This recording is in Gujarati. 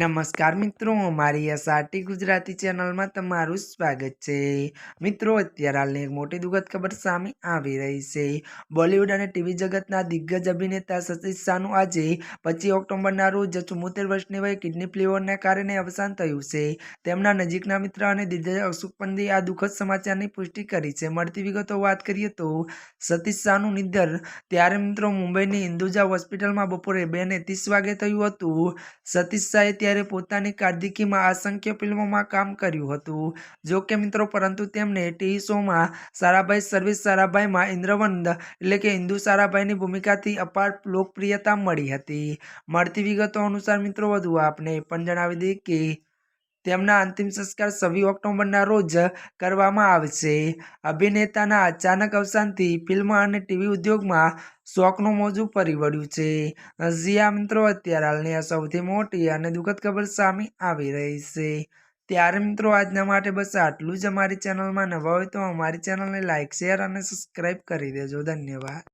નમસ્કાર મિત્રો, મારી એસઆરટી ગુજરાતી ચેનલમાં તમારું સ્વાગત છે. મિત્રો, અત્યારે હાલની એક મોટી દુઃખદ ખબર સામે આવી રહી છે. બોલિવૂડ અને ટીવી જગતના દિગ્ગજ અભિનેતા સતીશ શાહનું આજે પચીસ ઓક્ટોબરના રોજ ચુમ્મોતેર વર્ષની વયે કિડની ફેલિયરના કારણે અવસાન થયું છે. તેમના નજીકના મિત્ર અને દિગ્ગજ અશોક પંદે આ દુઃખદ સમાચારની પુષ્ટિ કરી છે. મળતી વિગતો વાત કરીએ તો, સતીશ શાહનું નિધન ત્યારે મિત્રો મુંબઈની હિન્દુજા હોસ્પિટલમાં બપોરે બે ને ત્રીસ વાગે થયું હતું. સતીશ શાહે ત્યારે પોતાની કાર્દિકીમાં અસંખ્ય ફિલ્મોમાં કામ કર્યું હતું. જો કે મિત્રો, પરંતુ તેમને ટીવી શોમાં સારાભાઈ, સર્વિસ સારાભાઈમાં ઇન્દ્રવંદ એટલે કે હિન્દુ સારાભાઈની ભૂમિકાથી અપાર લોકપ્રિયતા મળી હતી. મળતી વિગતો અનુસાર મિત્રો, વધુ આપને પણ જણાવી દઈએ કે તેમના અંતિમ સંસ્કાર છવ્વીસ ઓક્ટોબરના રોજ કરવામાં આવશે. અભિનેતાના અચાનક અવસાનથી ફિલ્મ અને ટીવી ઉદ્યોગમાં શોકનું મોજું ફરી વળ્યું છે. જીયા મિત્રો અત્યારે હાલની આ સૌથી મોટી અને દુઃખદ ખબર સામે આવી રહી છે. ત્યારે મિત્રો, આજના માટે બસ આટલું જ. અમારી ચેનલમાં નવા હોય તો અમારી ચેનલને લાઇક શેર અને સબસ્ક્રાઈબ કરી દેજો. ધન્યવાદ.